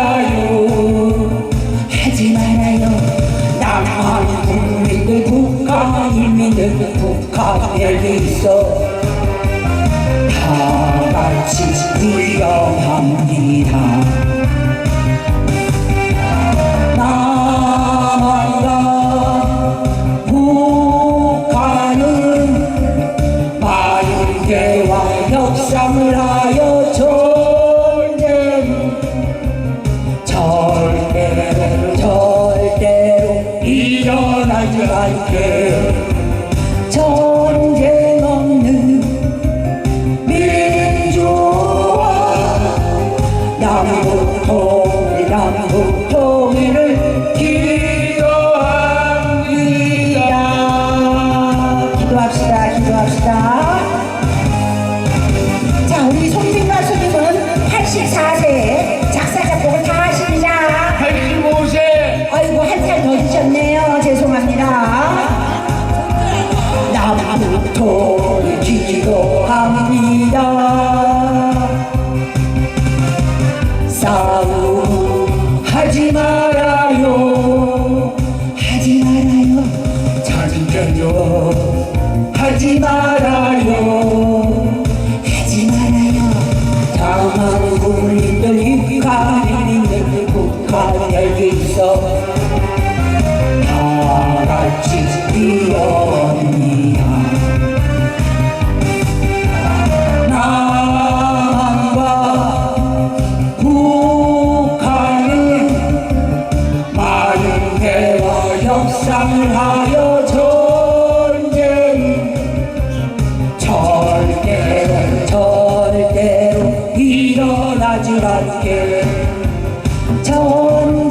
말아요. 하지 말아요. 남한 국민들 북한인민들 북한에 있어 일어나지 않게. 전쟁 없는 민주화 남북 통일 남북 통일을 기도합니다. 기도합시다 기도합시다 하지 말아요. 하지 말아요. 전쟁요 하지 말아요. 하지 말아요. 당한 국민들 북한인들 북한에 있어. 다 같이 뛰어 협상을 하여 전쟁. 절대로 절대로 일어나지 않게. 전